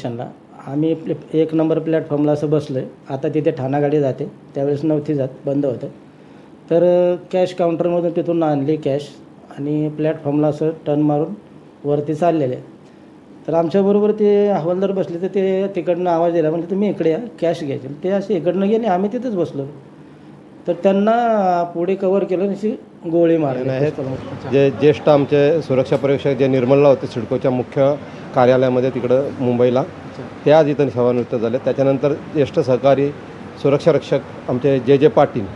स्टेशनला आम्ही प्ले- एक नंबर प्लॅटफॉर्मला असं बसलो आहे आता तिथे ठाणा गाडी जाते. त्यावेळेस नव्हती जात बंद होतं. तर कॅश काउंटरमधून तिथून आणली कॅश आणि प्लॅटफॉर्मला असं टर्न मारून वरती चाललेले. तर आमच्याबरोबर ते हवालदार बसले तर ते तिकडनं आवाज दिला म्हणजे तुम्ही इकडे या कॅश घ्यायचे. ते असे इकडनं गेले आम्ही तिथेच बसलो. तर त्यांना पुढे कवर केलं आणि अशी गोळी मारली. जे ज्येष्ठ आमचे सुरक्षा परीक्षक जे निर्मलला होते सिडकोच्या मुख्य कार्यालयामध्ये तिकडं मुंबईला. ते आज इथं सेवानिवृत्त झाले. त्याच्यानंतर ज्येष्ठ सहकारी सुरक्षा रक्षक आमचे जे जे पाटील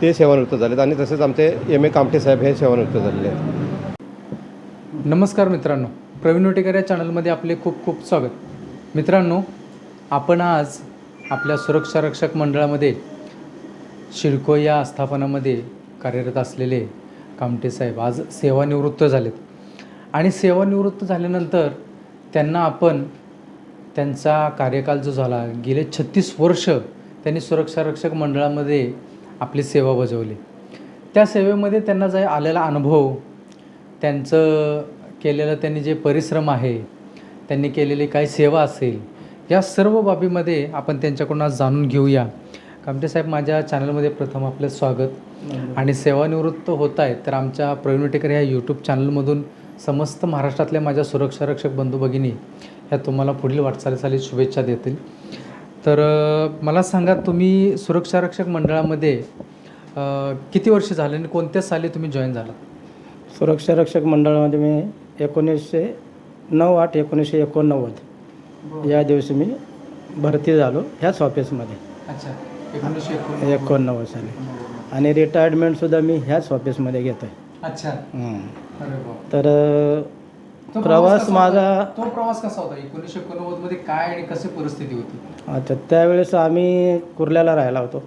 ते सेवानिवृत्त झालेत. आणि तसेच आमचे एम ए कामटे साहेब हे सेवानिवृत्त झालेले आहेत. नमस्कार मित्रांनो. प्रवीण वटेकर या चॅनलमध्ये आपले खूप खूप स्वागत. मित्रांनो आपण आज आपल्या सुरक्षा रक्षक मंडळामध्ये शिडको या आस्थापनामध्ये कार्यरत असलेले कामटे साहेब आज सेवानिवृत्त झालेत. आणि सेवानिवृत्त झाल्यानंतर त्यांना आपण त्यांचा कार्यकाल जो झाला गेले छत्तीस वर्ष त्यांनी सुरक्षा रक्षक मंडळामध्ये आपली सेवा बजावली. त्या सेवेमध्ये त्यांना जो आलेला अनुभव त्यांचं केलेलं त्यांनी जे परिश्रम आहे त्यांनी केलेली काही सेवा असेल या सर्व बाबीमध्ये आपण त्यांच्याकडून आज जाणून घेऊया. कामटे साहेब माझ्या चॅनलमध्ये प्रथम आपलं स्वागत. आणि सेवानिवृत्त होत आहेत तर आमच्या प्रवीण विटेकर ह्या यूट्यूब चॅनलमधून समस्त महाराष्ट्रातल्या माझ्या सुरक्षा रक्षक बंधू भगिनी ह्या तुम्हाला पुढील वाटचालीसाठी शुभेच्छा देतील. तर मला सांगा तुम्ही सुरक्षा रक्षक मंडळामध्ये किती वर्ष झाले आणि कोणत्या साली तुम्ही जॉईन झाला सुरक्षा रक्षक मंडळामध्ये मी एकोणीसशे नऊ आठ एकोणीसशे एकोणनव्वद या दिवशी मी भरती झालो ह्याच ऑफिसमध्ये. अच्छा एकोणीसशे एकोणनव्वद. साली. आणि रिटायरमेंटसुद्धा मी ह्याच ऑफिसमध्ये घेतो अच्छा. आहे वा तर प्रवास माझा? तो प्रवास कसा होता? एकोणीसशे एकोणनव्वदमध्ये काय आणि कशी परिस्थिती होती? अच्छा त्यावेळेस आम्ही कुर्ल्याला राहायला होतो.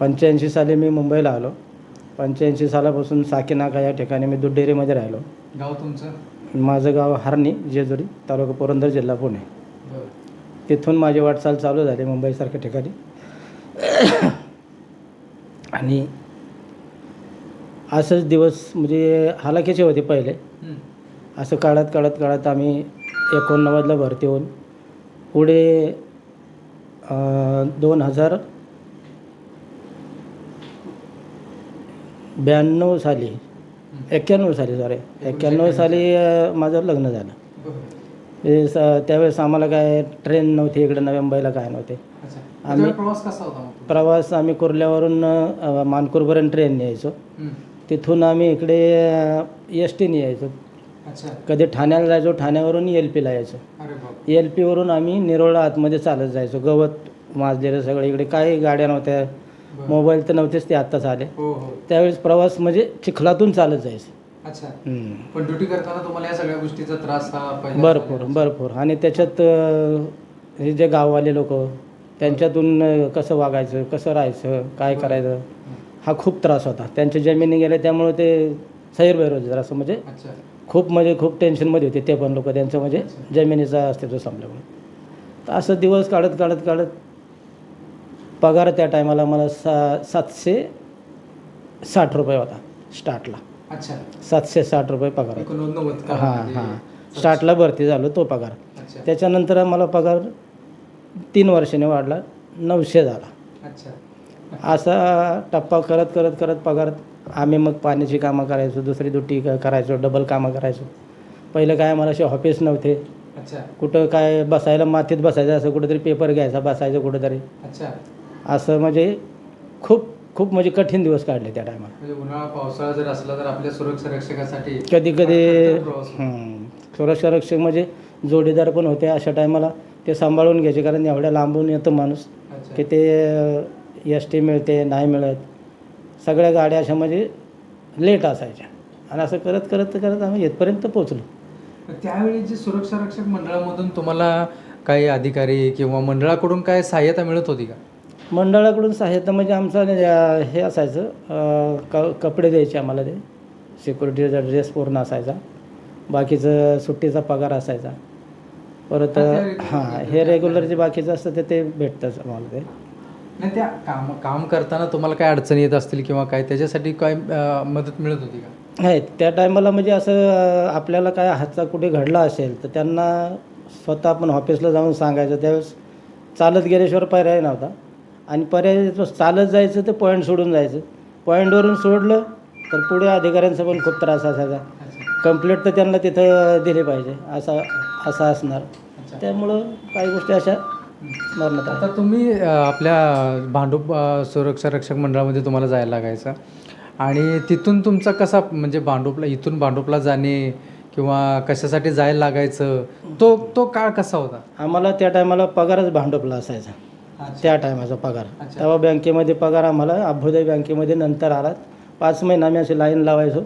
पंच्याऐंशी साली मी मुंबईला आलो. पंच्याऐंशी सालापासून साकीनाका या ठिकाणी मी दुड्डेरीमध्ये राहिलो. गाव तुमचं? माझं गाव हरणी जेजुरी तालुका पुरंदर जिल्हा पुणे. तिथून माझी वाटचाल चालू झाली मुंबईसारख्या ठिकाणी. आणि असंच दिवस म्हणजे हालाकीचे होते पहिले. असं काढत काढत काढत आम्ही एकोणनव्वदला भरती होऊन पुढे दोन हजार ब्याण्णव साली एक्क्याण्णव साली सॉरी एक्क्याण्णव साली माझं लग्न झालं. ते स त्यावेळेस आम्हाला काय ट्रेन नव्हती इकडे नव्या मुंबईला काय नव्हते आम्ही- प्रवास कसा होता मग तुमचा? प्रवास आम्ही कुर्ल्यावरून अं, मानपूरपर्यंत ट्रेन यायचो हम्म. तिथून आम्ही इकडे एस टीने यायचो. कधी ठाण्याला जायचो ठाण्यावरून एल पीला यायचो. एल पीवरून आम्ही निरोळा आतमध्ये चालत जायचो. गवत माजलेलं सगळं इकडे. काही गाड्या नव्हत्या. मोबाईल तर नव्हतेच ते आत्ताच आले. हो हो. त्यावेळेस प्रवास म्हणजे चिखलातून चालत जायचं. अच्छा. पण ड्युटी करताना तुम्हाला या सगळ्या गोष्टीचा त्रास हा भरपूर भरपूर. आणि त्याच्यात हे जे गाववाले लोक त्यांच्यातून कसं वागायचं कसं राहायचं काय करायचं? हा खूप त्रास होता. त्यांच्या जमिनी गेल्या त्यामुळे ते सैर बेरोजगार असं म्हणजे खूप म्हणजे खूप टेन्शनमध्ये होते ते पण लोक. त्यांचं म्हणजे जमिनीचं अस्तित्व संपल्यामुळे तर असं दिवस काढत काढत काढत पगार त्या टायमाला मला सा सातशे साठ रुपये होता स्टार्टला अच्छा. सातशे साठ रुपये पगार हां. हां. स्टार्टला भरती झालो तो पगार. त्याच्यानंतर मला पगार तीन वर्षाने वाढला नऊशे झाला. अच्छा. असा टप्पा करत करत करत पगार आम्ही मग पाण्याची कामं करायचो दुसरी दुट्टी क- करायचो डबल कामं करायचो. पहिलं काय मला असे ऑफिस नव्हते. अच्छा. कुठं काय बसायला मातीत बसायचं असं कुठंतरी पेपर घ्यायचा बसायचं कुठंतरी. अच्छा. असं म्हणजे खूप खूप म्हणजे कठीण दिवस काढले त्या टायमाला म्हणजे उन्हाळा पावसाळा जर असला तर आपल्या सुरक्षा रक्षकासाठी कधी कधी फार कठीण प्रवास. होतो. हं, सुरक्षा रक्षक म्हणजे जोडीदार पण होते अशा टायमाला ते सांभाळून घ्यायचे कारण एवढ्या लांबून येतो माणूस की ते एस टी मिळते नाही मिळत. सगळ्या गाड्या अशा म्हणजे लेट असायच्या. आणि असं करत करत करत आम्ही इथपर्यंत पोचलो त्यावेळी जे सुरक्षा रक्षक मंडळामधून तुम्हाला काही अधिकारी किंवा मंडळाकडून काय सहाय्यता मिळत होती का? मंडळाकडून सहायता म्हणजे आमचं हे असायचं क कपडे द्यायचे आम्हाला ते. सिक्युरिटीचा ड्रेस पूर्ण असायचा. बाकीचं सुट्टीचा पगार असायचा. परत हा, हां हे रेग्युलर जे बाकीचं असतं ते ते भेटतंच आम्हाला ते. नाही त्या काम काम करताना तुम्हाला काय अडचणी येत असतील किंवा काय त्याच्यासाठी काय मदत मिळत होती का? नाही त्या टायमाला म्हणजे असं आपल्याला काय हातचा कुठे घडला असेल तर त्यांना स्वतः आपण ऑफिसला जाऊन सांगायचं. त्यावेळेस चालत गेल्याशिवाय पर्याय नव्हता. आणि पर्याय तो चालत जायचं तर पॉईंट सोडून जायचं. पॉईंटवरून सोडलं तर पुढे अधिकाऱ्यांचा पण खूप त्रास असायचा. कंप्लेंट तर त्यांना तिथं दिली पाहिजे असा असं असणार. त्यामुळं काही गोष्टी अशा स्मरणात. आता तुम्ही आपल्या भांडूप सुरक्षा रक्षक मंडळामध्ये तुम्हाला जायला लागायचं. आणि तिथून तुमचा कसा म्हणजे भांडूपला इथून भांडूपला जाणे किंवा कशासाठी जायला लागायचं तो तो काळ कसा होता? आम्हाला त्या टायमाला पगारच भांडवला असायचा. त्या टायमाचा पगार. तेव्हा बँकेमध्ये पगार आम्हाला अभ्युदय बँकेमध्ये नंतर आला. पाच महिना आम्ही अशी लाईन लावायचो.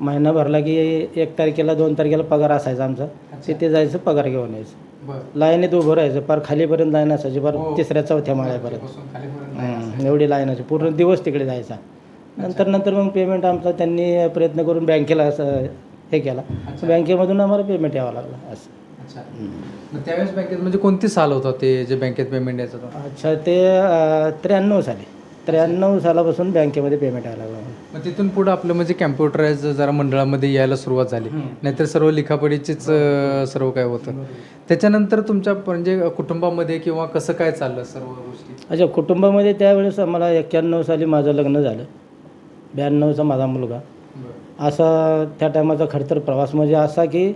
महिना भरला की एक तारखेला दोन तारखेला पगार असायचा आमचा. तिथे जायचं पगार घेऊन यायचं. लाईनीत उभं राहायचं. पार खालीपर्यंत लाईन असायची. पार हो. तिसऱ्या चौथ्या माळ्यापर्यंत. एवढी लाईन असायची. पूर्ण दिवस तिकडे जायचा. नंतर नंतर मग पेमेंट आमचा त्यांनी प्रयत्न करून बँकेला असं हे केला. बँकेमधून आम्हाला पेमेंट यावं लागलं. असं. अच्छा. त्यावेळेस बँकेत म्हणजे कोणती साल होता ते जे बँकेत पेमेंट यायचं अच्छा ते त्र्याण्णव साली. त्र्याण्णव सालापासून बँकेमध्ये पेमेंट लागलं मग तिथून पुढं आपलं म्हणजे कॅम्प्युटराइज जरा मंडळामध्ये यायला सुरुवात झाली. नाहीतर सर्व लिखापडीचीच सर्व काय होतं. त्याच्यानंतर तुमच्या म्हणजे कुटुंबामध्ये किंवा कसं काय चाललं सर्व गोष्टी? अच्छा कुटुंबामध्ये त्यावेळेस आम्हाला एक्क्याण्णव साली माझं लग्न झालं. ब्याण्णवचा माझा मुलगा. असा त्या टायमाचा खडतर प्रवास म्हणजे असा की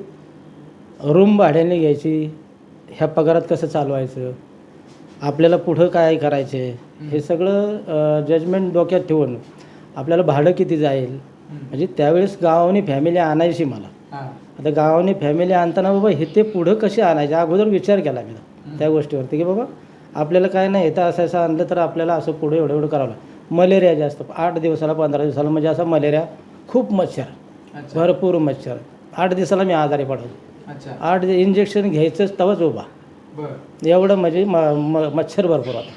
रूम भाड्याने घ्यायची ह्या पगारात कसं चालवायचं? आपल्याला पुढं काय करायचे? हे सगळं जजमेंट डोक्यात ठेवून आपल्याला भाडं किती जाईल? म्हणजे त्यावेळेस गावाने फॅमिली आणायची मला. आता गावाने फॅमिली आणताना बाबा हे ते पुढं कसे आणायचे? अगोदर विचार केला मी त्या गोष्टीवरती की बाबा आपल्याला काय नाही येतं असं असं आणलं तर आपल्याला असं पुढे एवढं एवढं करावं लागतं. मलेरिया जास्त आठ दिवसाला पंधरा दिवसाला म्हणजे असा मलेरिया खूप मच्छर भरपूर मच्छर. आठ दिवसाला मी आजारी पडायचो आठ इंजेक्शन घ्यायचंच तवाच उभा. एवढं म्हणजे म म मच्छर भरपूर होता.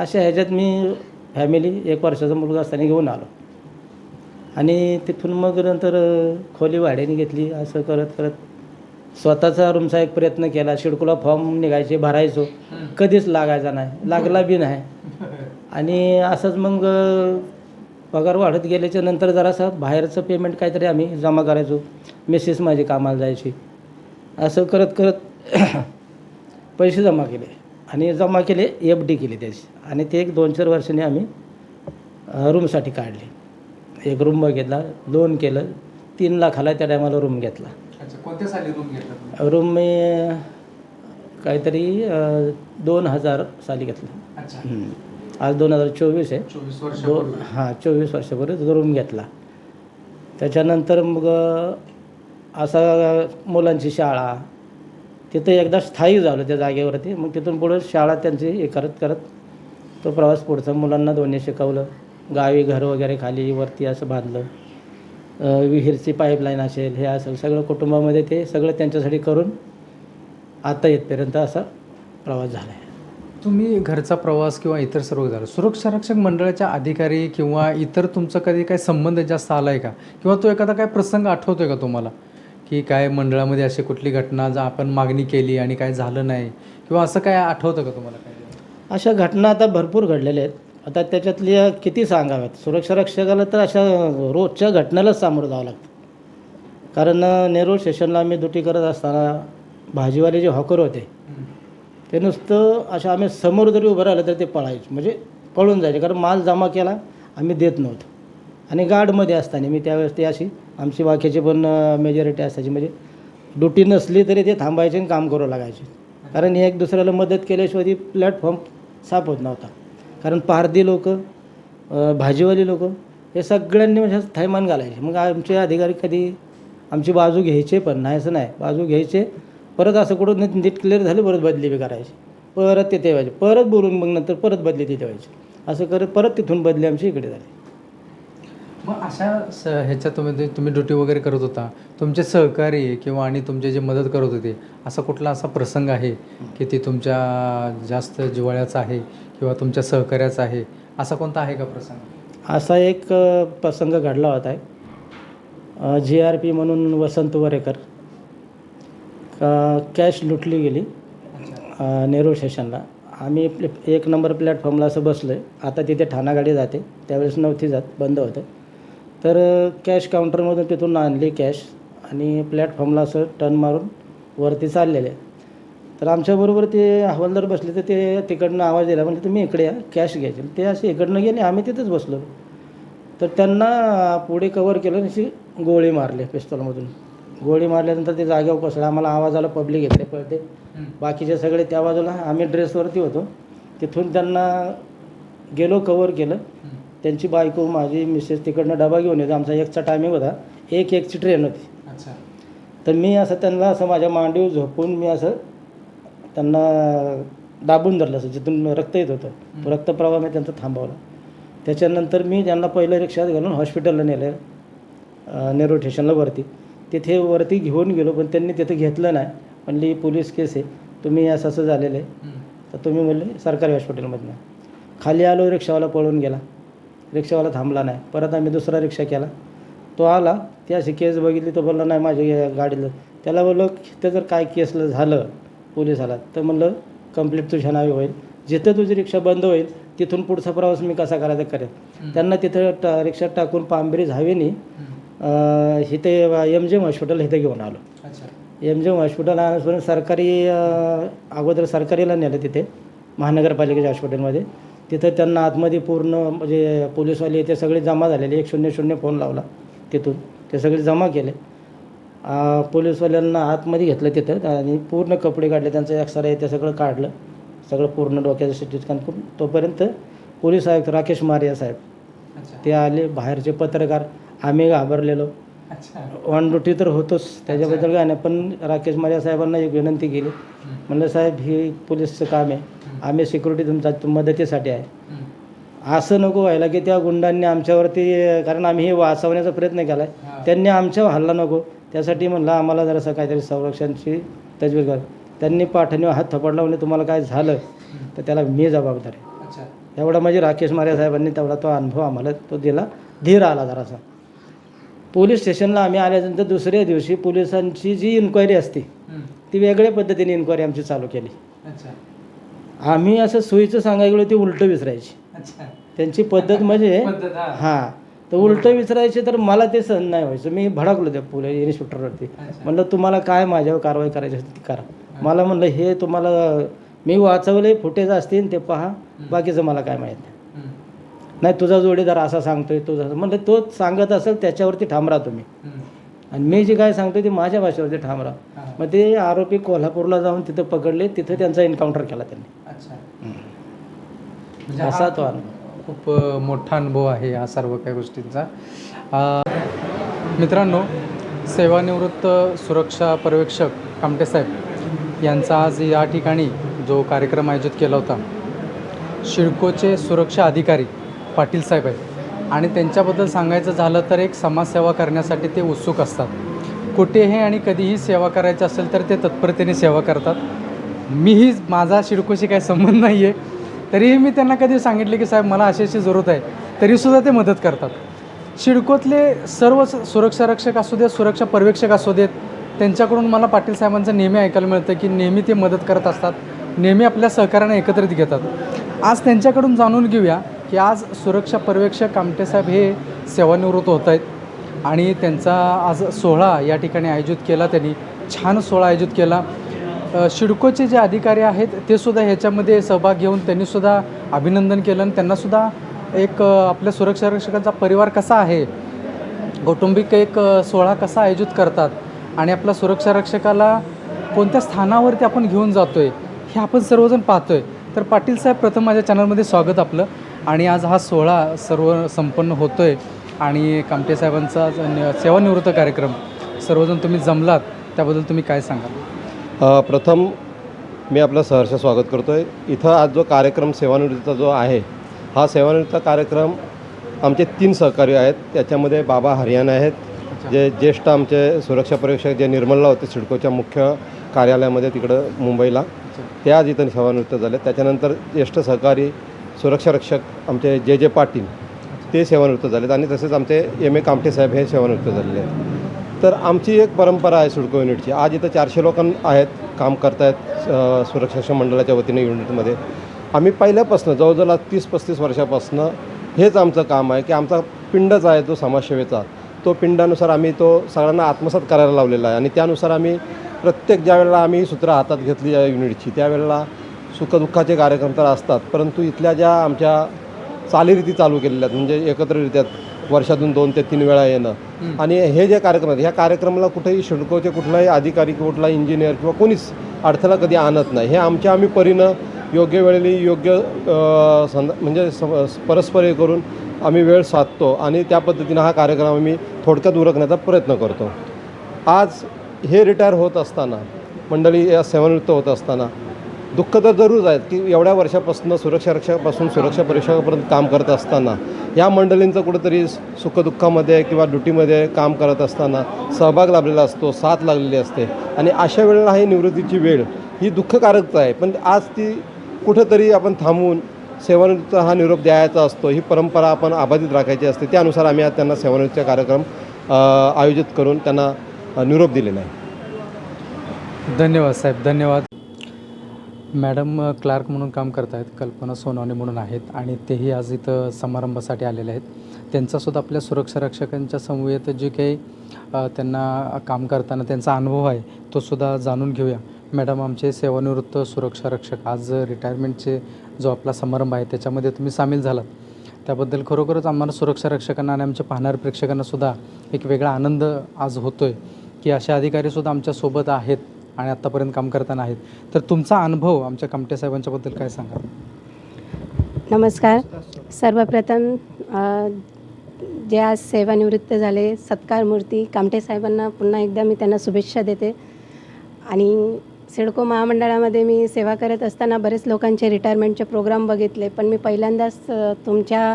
अशा ह्याच्यात मी फॅमिली एक वर्षाचा मुलगा असताना घेऊन आलो. आणि तिथून मग नंतर खोली भाड्याने घेतली. असं करत करत स्वतःचा रूमचा एक प्रयत्न केला. शिडकुला फॉर्म निघायचे भरायचो. कधीच लागायचा नाही. लागला बी नाही. आणि असंच मग पगार वाढत गेल्याच्यानंतर जरासं बाहेरचं पेमेंट काहीतरी आम्ही जमा करायचो. मिसेस माझी कामाला जायची. असं करत करत पैसे जमा केले. आणि जमा केले एफ डी केली त्याची. आणि ते एक दोन चार वर्षांनी आम्ही रूमसाठी काढले. एक रूम घेतला लोन केलं. तीन लाखाला त्या टायमाला रूम घेतला. अच्छा कोणत्या साली रूम घेतला रूम मी काहीतरी दोन हजार साली घेतला. आज दोन हजार चोवीस आहे. दोन हां चोवीस वर्षापूर्वी तो रूम घेतला. त्याच्यानंतर मग असा मुलांची शाळा तिथं एकदा स्थायिक झालं त्या जागेवरती. मग तिथून पुढं शाळा त्यांची हे करत करत तो प्रवास पुढचा मुलांना दोन्ही शिकवलं. गावी घर वगैरे खाली वरती असं बांधलं. विहीरची पाईपलाईन असेल हे असेल सगळं कुटुंबामध्ये ते सगळं त्यांच्यासाठी करून आता येतपर्यंत असा प्रवास झाला आहे तुम्ही घरचा प्रवास किंवा इतर सर्व झालं. सुरक्षा रक्षक मंडळाच्या अधिकारी किंवा इतर तुमचा कधी काही संबंध जास्त आला आहे का? किंवा तो एखादा काय प्रसंग आठवतो आहे का तुम्हाला? की काय मंडळामध्ये अशी कुठली घटना जा आपण मागणी केली आणि काय झालं नाही किंवा असं काय आठवतं का तुम्हाला काय अशा घटना आता भरपूर घडलेल्या आहेत. आता त्याच्यातल्या किती सांगाव्यात? सुरक्षा रक्षकाला तर अशा रोजच्या घटनेलाच सामोरं जावं लागतं. कारण नेरूळ स्टेशनला आम्ही ड्युटी करत असताना भाजीवाले जे हॉकर होते ते नुसतं असं आम्ही समोर जरी उभं राहिलं तर ते पळायचे. म्हणजे पळून जायचे. कारण माल जमा केला आम्ही देत नव्हतो. आणि गार्डमध्ये असताना मी त्यावेळेस ते अशी आमची वाक्याची पण मेजॉरिटी असायची. म्हणजे ड्युटी नसली तरी ते थांबायचे आणि काम करू लागायचे. कारण एक दुसऱ्याला मदत केल्याशिवाय ती प्लॅटफॉर्म साफ होत नव्हता. कारण पारधी लोक भाजीवाली लोक हे सगळ्यांनी म्हणजे थैमान घालायचे. मग आमचे अधिकारी कधी आमची बाजू घ्यायचे पण नाही असं नाही. बाजू घ्यायचे परत असं कुठं नीट क्लिअर झाले परत बदली बी करायची. परत ते ठेवायचे. परत बोलून मग नंतर परत बदली ती ठेवायची. असं करत परत तिथून बदली आमची इकडे झाली. मग अशा स ह्याच्यात तुम्ही तुम्ही ड्युटी वगैरे करत होता तुमचे सहकारी किंवा आणि तुमचे जे मदत करत होते असा कुठला असा प्रसंग आहे की ते तुमच्या जास्त जिव्हाळ्याचा आहे किंवा तुमच्या सहकार्याचा आहे? असा कोणता आहे का प्रसंग? असा एक प्रसंग घडला होता. जी आर पी म्हणून वसंत वरेकर कॅश लुटली गेली नेरूळ स्टेशनला आम्ही प्ले- एक नंबर प्लॅटफॉर्मला असं बसलो आहे आता तिथे ठाणा गाडी जाते. त्यावेळेस नव्हती जात बंद होतं. तर कॅश काउंटरमधून तिथून आणली कॅश आणि प्लॅटफॉर्मला असं टर्न मारून वरती चाललेले. तर आमच्याबरोबर ते हवालदार बसले तर ते तिकडनं आवाज दिला म्हणजे तुम्ही इकडे या कॅश घ्यायचे. ते असे इकडनं गेले आम्ही तिथंच बसलो. तर त्यांना पुढे कवर केलं आणि अशी गोळी मारली पिस्तॉलमधून. गोळी मारल्यानंतर ते जागेवर बसलं आम्हाला आवाज आला पब्लिक इकडे पळते. बाकीचे सगळे त्या बाजूला आम्ही ड्रेसवरती होतो. तिथून त्यांना गेलो कवर केलं. त्यांची बायको माझी मिसेस तिकडनं डबा घेऊन येतो. आमचा एकचा टायमिंग होता. एक एकची ट्रेन होती. अच्छा. तर मी असं त्यांना असं माझ्या मांडीवर झोपून मी असं त्यांना दाबून धरलं असं जिथून रक्त येत होतं. तो रक्तप्रवाह मी त्यांचा थांबवला. त्याच्यानंतर मी त्यांना पहिलं रिक्षात घालून हॉस्पिटलला नेलं. नेरूळ स्टेशनला वरती. तिथे वरती घेऊन गेलो पण त्यांनी तिथं घेतलं नाही. म्हणली पोलीस केस आहे. तुम्ही असं असं झालेलं आहे. तर तुम्ही म्हणले सरकारी हॉस्पिटलमधनं खाली आलो रिक्षावाला पळून गेला. रिक्षावाला थांबला नाही. परत आम्ही दुसरा रिक्षा केला. तो आला. ती अशी केस बघितली. तो बोलला नाही माझ्या गाडीला. त्याला बोललो ते जर काय केसलं झालं पोलिसाला तर म्हणलं कंप्लीट तुझ्या नावे होईल. जिथं तुझी रिक्षा बंद होईल तिथून पुढचा प्रवास मी कसा करायचा करेन. त्यांना तिथं टा रिक्षात टाकून पांबरी झावेनी अं, इथे एम जे एम हॉस्पिटल इथे घेऊन आलो. एम जे एम हॉस्पिटल आणून सरकारी अगोदर सरकारीला नेलं तिथे महानगरपालिकेच्या हॉस्पिटलमध्ये. तिथं त्यांना आतमध्ये पूर्ण म्हणजे पोलीसवाले ते सगळे जमा झालेले एक शून्य शून्य फोन लावला तिथून. ते सगळे जमा केले. पोलीसवाल्यांना आतमध्ये घेतलं तिथं आणि पूर्ण कपडे काढले त्यांचं एक्सरे ते सगळं काढलं. सगळं पूर्ण डोक्याचं सिटी स्कॅन करून तोपर्यंत पोलीस आयुक्त राकेश मारिया साहेब ते आले बाहेरचे पत्रकार. आम्ही घाबरलेलो. ऑन ड्युटी तर होतोच त्याच्याबद्दल काय नाही पण राकेश मारिया साहेबांना एक विनंती केली. म्हणलं साहेब ही पोलीसचं काम आहे. आम्ही सिक्युरिटी तुमचा तुम- मदतीसाठी आहे. असं नको व्हायला की त्या गुंडांनी आमच्यावरती कारण आम्ही हे वाचवण्याचा प्रयत्न केला आहे त्यांनी आमच्यावर हल्ला नको. त्यासाठी म्हणलं आम्हाला जरासं काहीतरी संरक्षणची तजवीज कर. त्यांनी पाठणीवर हात थपडला म्हणजे तुम्हाला काय झालं तर त्याला मी जबाबदार आहे. एवढा म्हणजे राकेश मारे साहेबांनी तेवढा तो अनुभव आम्हाला तो दिला. धीर आला जरासा. पोलीस स्टेशनला आम्ही आल्यानंतर दुसऱ्या दिवशी पोलिसांची जी इन्क्वायरी असते ती वेगळ्या पद्धतीने इन्क्वायरी आमची चालू केली. आम्ही असं सोयीचं सांगायला गेलो ती उलटं विसरायची. त्यांची पद्धत म्हणजे हा. तर उलटं विसरायचे तर मला ते सहन नाही व्हायचं. मी भडकलो त्या पोलीस इन्स्पेक्टरवरती. म्हणलं तुम्हाला काय माझ्यावर कारवाई करायची असते ती करा. मला म्हणलं हे तुम्हाला मी वाचवले फुटेज असतील ते पहा. बाकीचं मला काय माहीत नाही. नाही तुझा जोडीदार असा सांगतोय तुझा. म्हणलं तो सांगत असेल त्याच्यावरती ठाम राहा तुम्ही. आणि मी जे काय सांगतोय ते माझ्या भाषेवरती ठाम राहा. हा. मग ते आरोपी कोल्हापूरला जाऊन तिथं पकडले तिथं त्यांचा एन्काउंटर केला त्यांनी. अच्छा. म्हणजे असा हा तो अनुभव. खूप मोठा अनुभव आहे या सर्व काही गोष्टींचा. मित्रांनो सेवानिवृत्त सुरक्षा पर्यवेक्षक कामटे साहेब यांचा आज या ठिकाणी जो कार्यक्रम आयोजित केला होता शिडकोचे सुरक्षा अधिकारी पाटील साहेब आहेत. आणि त्यांच्याबद्दल सांगायचं झालं तर एक समाजसेवा करण्यासाठी ते उत्सुक असतात. कुठेही आणि कधीही सेवा करायची असेल तर ते तत्परतेने सेवा करतात. मीही माझा शिडकोशी काही संबंध नाही आहे तरीही मी त्यांना कधी सांगितले की साहेब मला अशी अशी जरूरत आहे. तरीसुद्धा ते मदत करतात. शिडकोतले सर्व सुरक्षा रक्षक असू देत सुरक्षा पर्यवेक्षक असू देत त्यांच्याकडून मला पाटील साहेबांचं नेहमी ऐकायला मिळतं की नेहमी ते मदत करत असतात. नेहमी आपल्या सहकार्याने एकत्रित घेतात. आज त्यांच्याकडून जाणून घेऊया की आज सुरक्षा पर्यवेक्षक आमटेसाहेब हे सेवानिवृत्त होत आहेत. आणि त्यांचा आज सोहळा या ठिकाणी आयोजित केला त्यांनी छान सोहळा आयोजित केला. शिडकोचे जे अधिकारी आहेत ते सुद्धा ह्याच्यामध्ये सहभाग घेऊन त्यांनीसुद्धा अभिनंदन केलं आणि त्यांनासुद्धा एक आपल्या सुरक्षा रक्षकांचा परिवार कसा आहे कौटुंबिक एक सोहळा कसा आयोजित करतात आणि आपला सुरक्षा रक्षकाला कोणत्या स्थानावरती आपण घेऊन जातो आहे हे आपण सर्वजण पाहतो आहे तर पाटील साहेब प्रथम माझ्या चॅनलमध्ये स्वागत आपलं. आणि आज हा सोहळा सर्व संपन्न होतो आहे आणि कामटे साहेबांचा सेवानिवृत्त कार्यक्रम सर्वजण तुम्ही जमलात त्याबद्दल तुम्ही काय सांगाल? प्रथम मी आपलं सहर्ष स्वागत करतो आहे इथं आज जो कार्यक्रम सेवानिवृत्तीचा जो आहे हा सेवानिवृत्त कार्यक्रम आमचे तीन सहकारी आहेत. त्याच्यामध्ये बाबा हरियाणा आहेत जे ज्येष्ठ आमचे सुरक्षा परीक्षक जे निर्मलला होते सिडकोच्या मुख्य कार्यालयामध्ये तिकडं मुंबईला ते आज इथं सेवानिवृत्त झाले. त्याच्यानंतर ज्येष्ठ सहकारी सुरक्षा रक्षक आमचे जे जे पाटील ते सेवानिवृत्त झालेत आणि तसेच आमचे एम ए कामठे साहेब हे सेवानिवृत्त झालेले आहेत. तर आमची एक परंपरा आहे सुडको युनिटची. आज इथं चारशे लोक आहेत काम करतायत सुरक्षा मंडळाच्या वतीने युनिटमध्ये. आम्ही पहिल्यापासून जवळजवळ तीस पस्तीस वर्षापासून हेच आमचं काम आहे की आमचा पिंडच आहे तो समाजसेवेचा. तो पिंडानुसार आम्ही तो सगळ्यांना आत्मसात करायला लावलेला आहे आणि त्यानुसार आम्ही प्रत्येक ज्या वेळेला आम्ही सूत्र हातात घेतली या युनिटची त्यावेळेला सुखदुःखाचे कार्यक्रम तर असतात परंतु इथल्या ज्या आमच्या चालीरीती चालू केलेल्या आहेत म्हणजे एकत्ररित्या वर्षातून दोन ते तीन वेळा येणं. आणि हे जे कार्यक्रम आहेत ह्या कार्यक्रमाला कुठेही शिडकोचे कुठलाही अधिकारी कुठला इंजिनियर किंवा कोणीच अडथळा कधी आणत नाही. हे आमच्या आम्ही परीनं योग्य वेळेला योग्य संद म्हणजे परस्पर हे करून आम्ही वेळ साधतो आणि त्या पद्धतीनं हा कार्यक्रम आम्ही थोडक्यात उरकण्याचा प्रयत्न करतो. आज हे रिटायर होत असताना मंडळी या सेवानिवृत्त होत असताना दुःख तर जरूर आहेत की एवढ्या वर्षापासून सुरक्षा रक्षापासून सुरक्षा परीक्षकापर्यंत काम करत असताना या मंडळींचं कुठंतरी सुखदुःखामध्ये किंवा ड्युटीमध्ये काम करत असताना सहभाग लाभलेला असतो साथ लागलेली असते. आणि अशा वेळेला ही निवृत्तीची वेळ ही दुःखकारकच आहे. पण आज ती कुठंतरी आपण थांबवून सेवानिवृत्तीचा हा निरोप द्यायचा असतो ही परंपरा आपण अबाधित राखायची असते त्यानुसार आम्ही आज त्यांना सेवानिवृत्तीचा कार्यक्रम आयोजित करून त्यांना निरोप दिलेला आहे. धन्यवाद साहेब धन्यवाद. मॅडम क्लार्क म्हणून काम करत आहेत कल्पना सोनवणे म्हणून आहेत आणि तेही आज इथं समारंभासाठी आलेले आहेत. त्यांचासुद्धा आपल्या सुरक्षा रक्षकांच्या समवेत जे काही त्यांना काम करताना त्यांचा अनुभव आहे तो सुद्धा जाणून घेऊया. मॅडम आमचे सेवानिवृत्त सुरक्षा रक्षक आज रिटायरमेंटचे जो आपला समारंभ आहे त्याच्यामध्ये तुम्ही सामील झालात. त्याबद्दल खरोखरच आम्हाला सुरक्षा रक्षकांना आणि आमच्या पाहणाऱ्या प्रेक्षकांनासुद्धा एक वेगळा आनंद आज होतो आहे की असे अधिकारीसुद्धा आमच्यासोबत आहेत. आणि आत्तापर्यंत काम करताना आहेत. तर तुमचा अनुभव आमच्या कामटे साहेबांच्याबद्दल काय सांगा? नमस्कार. सर्वप्रथम जे आज सेवानिवृत्त झाले सत्कार मूर्ती कामटे साहेबांना पुन्हा एकदा मी त्यांना शुभेच्छा देते. आणि सिडको महामंडळामध्ये मी सेवा करत असताना बरेच लोकांचे रिटायरमेंटचे प्रोग्राम बघितले पण मी पहिल्यांदाच तुमच्या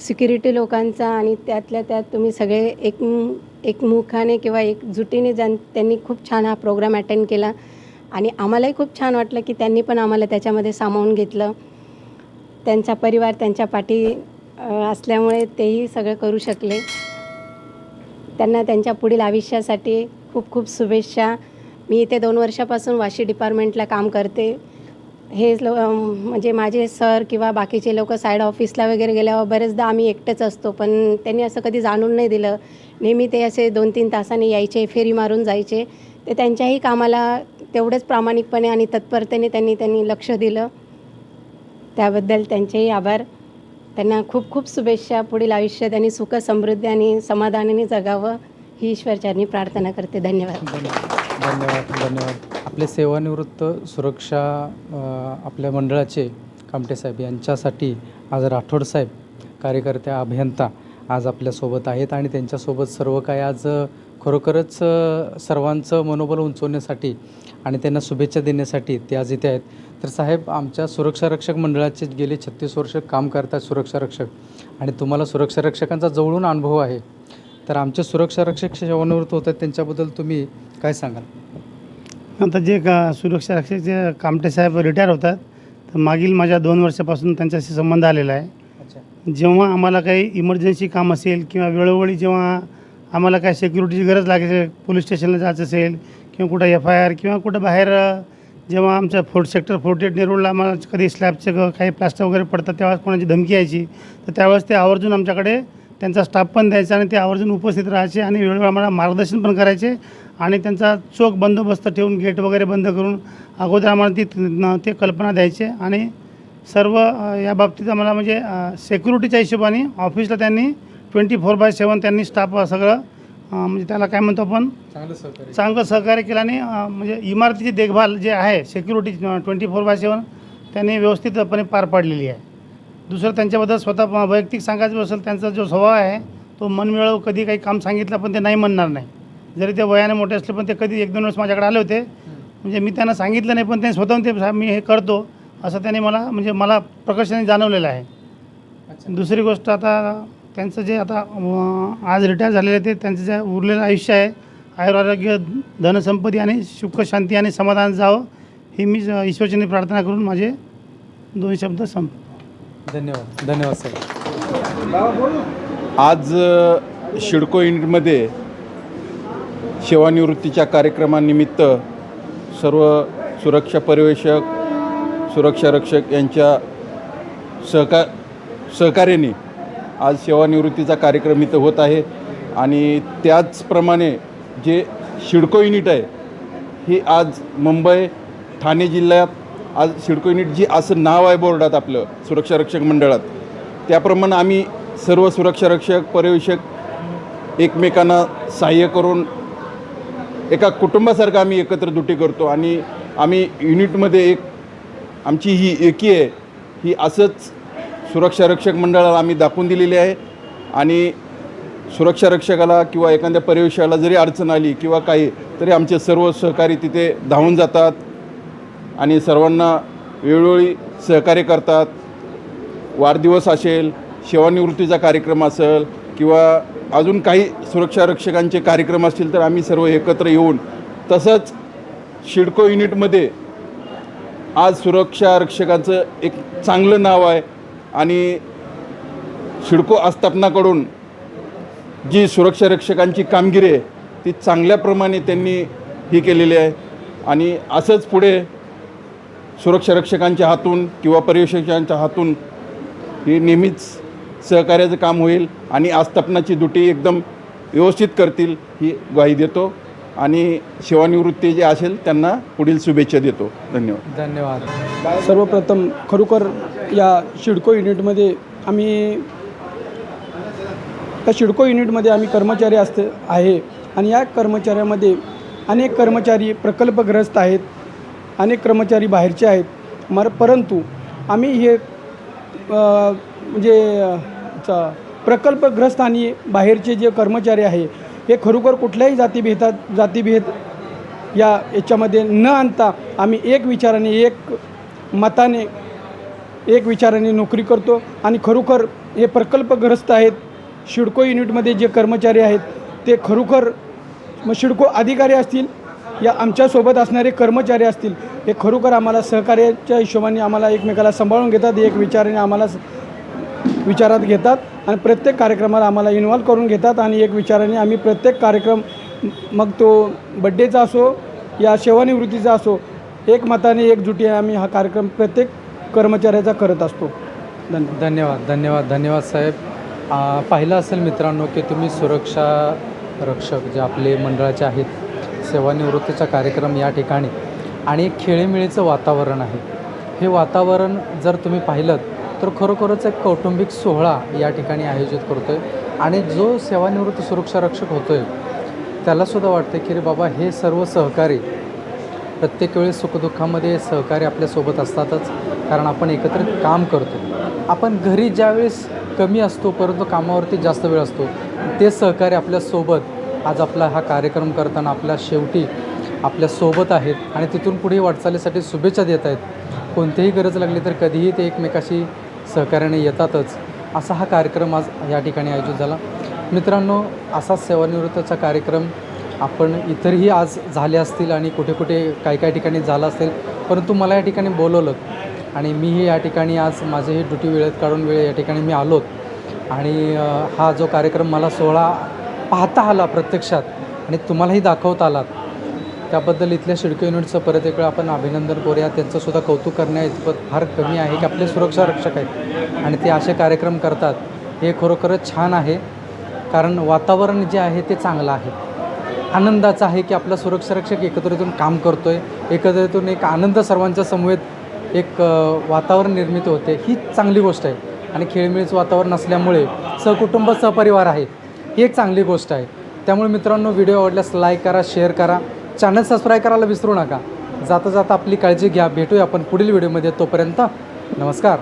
सिक्युरिटी लोकांचा आणि त्यातल्या त्यात तुम्ही सगळे एक एकमुखाने किंवा एकजुटीने ज्यां त्यांनी खूप छान हा प्रोग्राम अटेंड केला. आणि आम्हालाही खूप छान वाटलं की त्यांनी पण आम्हाला त्याच्यामध्ये सामावून घेतलं. त्यांचा परिवार त्यांच्या पाठी असल्यामुळे तेही सगळं करू शकले. त्यांना त्यांच्या पुढील आयुष्यासाठी खूप खूप शुभेच्छा. मी इथे दोन वर्षापासून वाशी डिपार्टमेंटला काम करते. हे लो म्हणजे माझे सर किंवा बाकीचे लोक साईड ऑफिसला वगैरे गेल्यावर बरेचदा आम्ही एकटेच असतो. पण त्यांनी असं कधी जाणून नाही दिलं. नेहमी ते असे दोन तीन तासांनी यायचे फेरी मारून जायचे. ते त्यांच्याही कामाला तेवढंच प्रामाणिकपणे आणि तत्परतेने त्यांनी त्यांनी लक्ष दिलं. त्याबद्दल त्यांचेही आभार. त्यांना खूप खूप शुभेच्छा. पुढील आयुष्य त्यांनी सुख समृद्धी आणि समाधानाने जगावं. ही ईश्वरचरणी प्रार्थना करते. धन्यवाद. धन्यवाद धन्यवाद. आपले सेवानिवृत्त सुरक्षा आपल्या मंडळाचे कामटे साहेब यांच्यासाठी आज राठोड साहेब कार्यकर्ते अभियंता आज आपल्यासोबत आहेत आणि त्यांच्यासोबत सर्व काय आज खरोखरच सर्वांचं मनोबल उंचवण्यासाठी आणि त्यांना शुभेच्छा देण्यासाठी ते आज इथे आहेत. तर साहेब आमच्या सुरक्षा रक्षक मंडळाचे गेले छत्तीस वर्ष काम करतात सुरक्षा रक्षक. आणि तुम्हाला सुरक्षा रक्षकांचा जवळून अनुभव आहे. तर आमचे सुरक्षा रक्षक सेवानिवृत्त होतात त्यांच्याबद्दल तुम्ही काय सांगाल? आता जे का सुरक्षा रक्षक जे कामटे साहेब रिटायर होतात तर मागील माझ्या दोन वर्षापासून त्यांच्याशी संबंध आलेला आहे. जेव्हा आम्हाला काही इमर्जन्सी काम असेल किंवा वेळोवेळी जेव्हा आम्हाला काय सिक्युरिटीची गरज लागायची पोलीस स्टेशनला जायचं असेल किंवा कुठं एफ आय आर किंवा कुठं बाहेर जेव्हा आमच्या फोर्ट सेक्टर फोर्टी एट नेरूळला आम्हाला कधी स्लॅबचे काही प्लास्टर वगैरे पडतात तेव्हा कोणाची धमकी यायची तर त्यावेळेस ते आवर्जून आमच्याकडे त्यांचा स्टाफ पण द्यायचा आणि ते आवर्जून उपस्थित राहायचे आणि वेळोवेळी आम्हाला मार्गदर्शन पण करायचे आणि त्यांचा चोख बंदोबस्त ठेवून गेट वगैरे बंद करून अगोदर आम्हाला ती ते कल्पना द्यायचे आणि सर्व या बाबतीत आम्हाला म्हणजे सेक्युरिटीच्या हिशोबाने ऑफिसला त्यांनी ट्वेंटी फोर बाय सेवन त्यांनी स्टाफ सगळं म्हणजे त्याला काय म्हणतो आपण? चांगलं सहकार्य चांगलं सहकार्य केलं आणि म्हणजे इमारतीची देखभाल जे आहे security twenty four by seven त्यांनी व्यवस्थितपणे पार पाडलेली आहे. दुसरं त्यांच्याबद्दल स्वतः वैयक्तिक सांगायचं असेल त्यांचा जो स्वभाव आहे तो मनमिळव कधी काही काम सांगितलं पण ते नाही म्हणणार नाही. जरी ते वयाने मोठे असले पण ते कधी एक दोन वेळेस माझ्याकडे आले होते. म्हणजे मी त्यांना सांगितलं नाही पण ते स्वतःहून ते "साहेब, मी हे करतो. असं त्याने मला म्हणजे मला प्रकर्षाने जाणवलेलं आहे. दुसरी गोष्ट आता त्यांचं जे आता आज रिटायर झालेले ते त्यांचं जे उरलेलं आयुष्य आहे आयुरारोग्य धनसंपत्ती आणि सुख शांती आणि समाधान जावं ही मी ईश्वरचरणी प्रार्थना करून माझे दोन शब्द संप धन्यवाद. धन्यवाद साहेब आज शिडको युनिटमध्ये सेवानिवृत्तीच्या कार्यक्रमानिमित्त सर्व सुरक्षा पर्यवेक्षक सुरक्षा रक्षक यांच्या सहका सहकार्याने आज सेवानिवृत्तीचा कार्यक्रम इथं होत आहे. आणि त्याचप्रमाणे जे शिडको युनिट आहे ही आज मुंबई ठाणे जिल्ह्यात आज सिडको युनिट जी असं नाव आहे बोर्डात आपलं सुरक्षा रक्षक मंडळात. त्याप्रमाणे आम्ही सर्व सुरक्षा रक्षक पर्यवेक्षक एकमेकांना सहाय्य करून एका कुटुंबासारखं आम्ही एकत्र दुटी करतो आणि आम्ही युनिटमध्ये एक आमची ही एकी आहे ही असंच सुरक्षा रक्षक मंडळाला आम्ही दाखवून दिलेली आहे आणि सुरक्षा रक्षकाला किंवा एखाद्या पर्यवेक्षकाला जरी अडचण आली किंवा काही तरी आमचे सर्व सहकारी तिथे धावून जातात. आणि सर्वांना वेळोवेळी सहकार्य करतात. वाढदिवस असेल सेवानिवृत्तीचा कार्यक्रम असेल किंवा अजून काही सुरक्षा रक्षकांचे कार्यक्रम असतील तर आम्ही सर्व एकत्र येऊन तसंच शिडको युनिटमध्ये आज सुरक्षा रक्षकाचं एक चांगलं नाव आहे आणि शिडको आस्थापनाकडून जी सुरक्षा रक्षकांची कामगिरी आहे ती चांगल्याप्रमाणे त्यांनी ही केलेली आहे. आणि असंच पुढे सुरक्षा रक्षकांच्या हातून किंवा पर्यवेक्षकांच्या हातून हे नेहमीच सहकार्याचं काम होईल आणि आस्थापनाची दुटी एकदम व्यवस्थित करतील ही ग्वाही देतो. आणि सेवानिवृत्ती जे असेल त्यांना पुढील शुभेच्छा देतो. धन्यवाद. धन्यवाद. सर्वप्रथम खरोखर या शिडको युनिटमध्ये आम्ही त्या शिडको युनिटमध्ये आम्ही कर्मचारी असते आहे. आणि या कर्मचाऱ्यामध्ये अनेक कर्मचारी प्रकल्पग्रस्त आहेत. अनेक कर्मचारी बाहेरचे आहेत. मर परंतु आम्ही हे म्हणजे प्रकल्पग्रस्त आणि बाहेरचे जे कर्मचारी आहे हे खरोखर कुठल्याही जातीभेदात जातीभेद या याच्यामध्ये न आणता आम्ही एक विचाराने एक मताने एक विचाराने नोकरी करतो आणि खरोखर हे प्रकल्पग्रस्त आहेत. शिडको युनिटमध्ये जे कर्मचारी आहेत ते खरोखर मग शिडको अधिकारी असतील या आमच्यासोबत असणारे कर्मचारी असतील हे खरोखर आम्हाला सहकार्याच्या हिशोबाने आम्हाला एकमेकाला सांभाळून घेतात एक विचाराने आम्हाला विचारात घेतात आणि प्रत्येक कार्यक्रमाला आम्हाला इन्व्हॉल्व करून घेतात आणि एक विचाराने आम्ही प्रत्येक कार्यक्रम मग तो बड्डेचा असो या सेवानिवृत्तीचा असो एक मताने एकजुटी आम्ही हा कार्यक्रम प्रत्येक कर्मचाऱ्याचा करत असतो. धन धन्यवाद धन्यवाद धन्यवाद साहेब. पाहिलं असेल मित्रांनो की तुम्ही सुरक्षा रक्षक जे आपले मंडळाचे आहेत सेवानिवृत्तीचा कार्यक्रम या ठिकाणी आणि एक खेळीमेळीचं वातावरण आहे. हे वातावरण जर तुम्ही पाहिलं तर खरोखरच एक कौटुंबिक सोहळा या ठिकाणी आयोजित करतो आहे आणि जो सेवानिवृत्त सुरक्षा रक्षक होतो आहे त्यालासुद्धा वाटतं की रे बाबा हे सर्व सहकारी प्रत्येक वेळेस सुखदुःखामध्ये सहकार्य आपल्यासोबत असतातच कारण आपण एकत्रित काम करतो. आपण घरी ज्यावेळेस कमी असतो परंतु कामावरती जास्त वेळ असतो ते सहकार्य आपल्यासोबत आज आपला हा कार्यक्रम करताना आपल्या शेवटी आपल्यासोबत आहेत आणि तिथून पुढे वाटचालीसाठी शुभेच्छा देत आहेत. कोणतीही गरज लागली तर कधीही ते एकमेकाशी सहकार्याने येतातच. असा हा कार्यक्रम आज या ठिकाणी आयोजित झाला. मित्रांनो असाच सेवानिवृत्तीचा कार्यक्रम आपण इतरही आज झाले असतील आणि कुठे कुठे काही काही ठिकाणी झाला असेल परंतु मला या ठिकाणी बोलवलं आणि मीही या ठिकाणी आज माझे ही ड्युटी वेळेत काढून वेळ या ठिकाणी मी आलोत. आणि हा जो कार्यक्रम मला सोहळा पाहता आला प्रत्यक्षात आणि तुम्हालाही दाखवता आलात. त्याबद्दल इथल्या शिडको युनिटचं परत एक वेळा आपण अभिनंदन करूया. त्यांचंसुद्धा कौतुक करण्या इतपत फार कमी आहे की आपले सुरक्षा रक्षक आहेत. आणि ते असे कार्यक्रम करतात. हे खरोखरच छान आहे. कारण वातावरण जे आहे ते चांगलं आहे. आनंदाचं आहे की आपला सुरक्षा रक्षक एकत्रितून काम करतो आहे एकत्रितून एक आनंद सर्वांच्या समवेत एक वातावरण निर्मित होते. ही चांगली गोष्ट आहे. आणि खेळमिळीचं वातावरण असल्यामुळे सहकुटुंब सहपरिवार आहे. ही एक चांगली गोष्ट आहे. त्यामुळे मित्रांनो व्हिडिओ आवडल्यास लाईक करा शेअर करा. चॅनल सबस्क्राईब करायला विसरू नका. जाता जाता आपली काळजी घ्या. भेटूया आपण पुढील व्हिडिओमध्ये तोपर्यंत नमस्कार.